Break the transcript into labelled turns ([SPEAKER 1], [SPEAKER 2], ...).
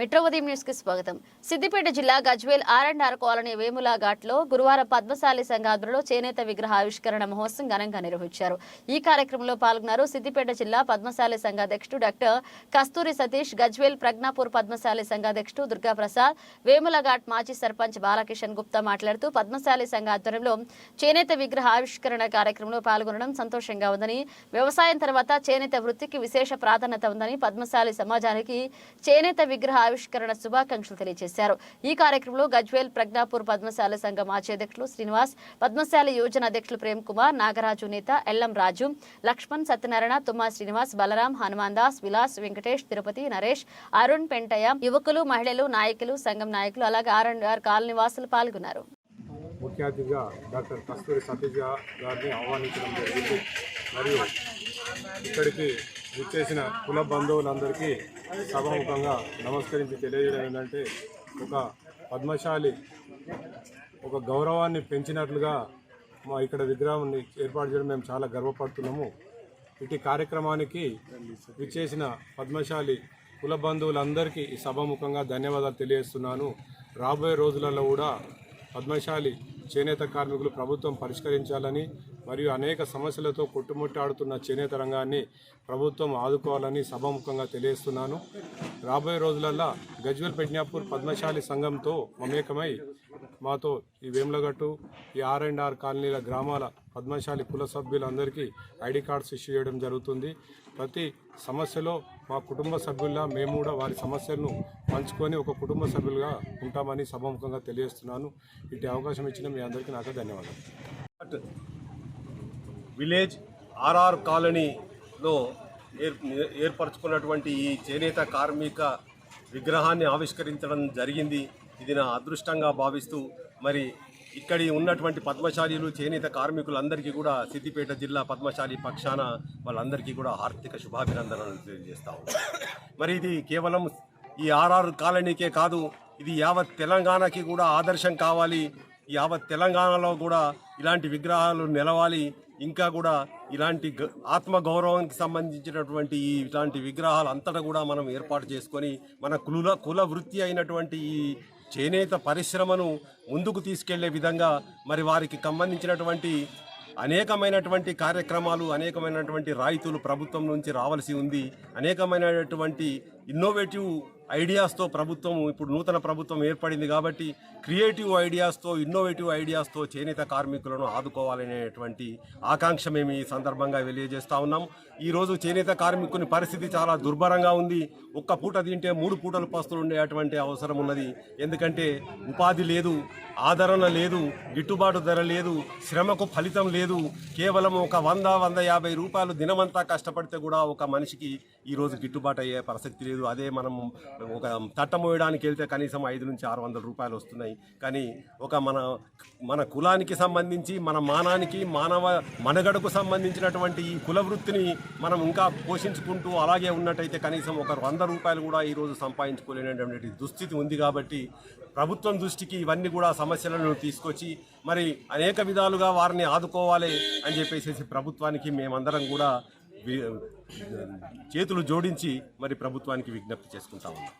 [SPEAKER 1] Metro ఉదయం న్యూస్కి స్వాగతం. సిద్దిపేట జిల్లా Gajwel R and R colony Vemula ఘాట్లో గురువారం పద్మశాలి సంఘ ఆధ్వర్యంలో చేనేత విగ్రహ ఆవిష్కరణ మహోత్సవం ఘనంగా నిర్వహించారు. ఈ కార్యక్రమంలో పాల్గొన్నారు సిద్దిపేట జిల్లా పద్మశాలి సంఘ అధ్యక్షుడు డాక్టర్ కస్తూరి సతీష్ గజ్వేల్ ప్రజ్ఞాపూర్ పద్మశాలి సంఘ అధ్యక్షుడు దుర్గాప్రసాద్ వేముల ఘాట్ మాజీ సర్పంచ్ బాలకిషన్ గుప్తా మాట్లాడుతూ పద్మశాలి సంఘ ఆధ్వర్యంలో చేనేత విగ్రహ ఆవిష్కరణ కార్యక్రమంలో పాల్గొనడం సంతోషంగా ఉందని వ్యవసాయం తర్వాత చేనేత వృత్తికి విశేష ప్రాధాన్యత ఉందని పద్మశాలి సమాజానికి చేనేత విగ్రహ ఆవిష్కరణ శుభాకాంక్షలు తెలియజేశారు. ఈ కార్యక్రమంలో గజ్వేల్ ప్రజ్ఞాపూర్ పద్మశాల సంఘం మాజీ అధ్యక్షులు శ్రీనివాస్ పద్మశాల యోజన అధ్యక్షులు ప్రేమ్ కుమార్ నాగరాజు నేత ఎల్లం రాజు లక్ష్మణ్ సత్యనారాయణ తుమ్మా శ్రీనివాస్ బలరాం హనుమాన్ దాస్ విలాస్ వెంకటేష్ తిరుపతి నరేష్ అరుణ్ పెంటయ్య యువకులు మహిళలు నాయకులు సంఘం నాయకులు అలాగే ఆర్ అండ్ ఆర్ కాలనీ వాసులు పాల్గొన్నారు.
[SPEAKER 2] ముఖ్య అతిథిగా డాక్టర్ కస్తూరి సతీజ గారిని ఆహ్వానించడం జరిగింది. మరియు ఇక్కడికి విచ్చేసిన కుల బంధువులందరికీ సభాముఖంగా నమస్కరించి తెలియజేయడం ఏంటంటే ఒక పద్మశాలి ఒక గౌరవాన్ని పెంచినట్లుగా మా ఇక్కడ విగ్రహాన్ని ఏర్పాటు చేయడం మేము చాలా గర్వపడుతున్నాము. ఇటు కార్యక్రమానికి విచ్చేసిన పద్మశాలి కుల బంధువులందరికీ ఈ సభాముఖంగా ధన్యవాదాలు తెలియజేస్తున్నాను. రాబోయే రోజులలో కూడా పద్మశాలి చేనేత కార్మికులు ప్రభుత్వం పరిష్కరించాలని మరియు అనేక సమస్యలతో కొట్టుముట్టాడుతున్న చేనేత రంగాన్ని ప్రభుత్వం ఆదుకోవాలని సభాముఖంగా తెలియజేస్తున్నాను. రాబోయే రోజులల్లో గజ్వల్ పెజ్ఞాపూర్ పద్మశాలి సంఘంతో మమేకమై మాతో ఈ వేములగట్టు ఈ ఆర్ అండ్ ఆర్ కాలనీల గ్రామాల పద్మశాలి కుల సభ్యులందరికీ ఐడి కార్డ్స్ ఇష్యూ చేయడం జరుగుతుంది. ప్రతి సమస్యలో మా కుటుంబ సభ్యుల్లా మేము కూడా వారి సమస్యలను పంచుకొని ఒక కుటుంబ సభ్యులుగా ఉంటామని సభాముఖంగా తెలియజేస్తున్నాను. ఇటు అవకాశం ఇచ్చిన మీ అందరికీ నాకు ధన్యవాదాలు.
[SPEAKER 3] విలేజ్ ఆర్ఆర్ కాలనీలో ఏర్ ఏర్పరచుకున్నటువంటి ఈ చేనేత కార్మిక విగ్రహాన్ని ఆవిష్కరించడం జరిగింది. ఇది నా అదృష్టంగా భావిస్తూ మరి ఇక్కడి ఉన్నటువంటి పద్మశాలీలు చేనేత కార్మికులందరికీ కూడా సిద్దిపేట జిల్లా పద్మశాలి పక్షాన వాళ్ళందరికీ కూడా ఆర్థిక శుభాభినందనలు తెలియజేస్తాం మరి ఇది కేవలం ఈ ఆర్ఆర్ కాలనీకే కాదు ఇది యావత్ తెలంగాణకి కూడా ఆదర్శం కావాలి. యావత్ తెలంగాణలో కూడా ఇలాంటి విగ్రహాలు నిలవాలి. ఇంకా కూడా ఇలాంటి గ- ఆత్మ గౌరవానికి సంబంధించినటువంటి ఈ ఇలాంటి విగ్రహాలు అంతటా కూడా మనం ఏర్పాటు చేసుకొని మన కుల కుల వృత్తి అయినటువంటి ఈ చేనేత పరిశ్రమను ముందుకు తీసుకెళ్ళే విధంగా మరి వారికి సంబంధించినటువంటి అనేకమైనటువంటి కార్యక్రమాలు అనేకమైనటువంటి రాయితీలు ప్రభుత్వం నుంచి రావాల్సి ఉంది. అనేకమైనటువంటి ఇన్నోవేటివ్ ఐడియాస్తో ప్రభుత్వం ఇప్పుడు నూతన ప్రభుత్వం ఏర్పడింది కాబట్టి క్రియేటివ్ ఐడియాస్తో ఇన్నోవేటివ్ ఐడియాస్తో చేనేత కార్మికులను ఆదుకోవాలనేటువంటి ఆకాంక్ష మేము ఈ సందర్భంగా తెలియజేస్తా ఉన్నాం. ఈరోజు చేనేత కార్మికుని పరిస్థితి చాలా దుర్భరంగా ఉంది. ఒక్క పూట తింటే మూడు పూటలు పస్తులు ఉండేటువంటి అవసరం ఉన్నది. ఎందుకంటే ఉపాధి లేదు. ఆదరణ లేదు గిట్టుబాటు ధర లేదు శ్రమకు ఫలితం లేదు. కేవలం ఒక వంద వంద యాభై రూపాయలు దినమంతా కష్టపడితే కూడా ఒక మనిషికి ఈరోజు గిట్టుబాటు అయ్యే ప్రసక్తి లేదు. అదే మనం ఒక తట్ట మోయడానికి వెళ్తే కనీసం ఐదు నుంచి ఆరు వందల రూపాయలు వస్తున్నాయి. కానీ ఒక మన మన కులానికి సంబంధించి మన మానానికి మానవ మనగడకు సంబంధించినటువంటి ఈ కుల వృత్తిని మనం ఇంకా పోషించుకుంటూ అలాగే ఉన్నట్టయితే కనీసం ఒక వంద రూపాయలు కూడా ఈరోజు సంపాదించుకోలేనటువంటి దుస్థితి ఉంది కాబట్టి ప్రభుత్వం దృష్టికి ఇవన్నీ కూడా సమస్యలను తీసుకొచ్చి మరి అనేక విధాలుగా వారిని ఆదుకోవాలి అని చెప్పేసి ప్రభుత్వానికి మేమందరం కూడా చేతులు జోడించి మరి ప్రభుత్వానికి విజ్ఞప్తి చేసుకుంటా ఉన్నాం.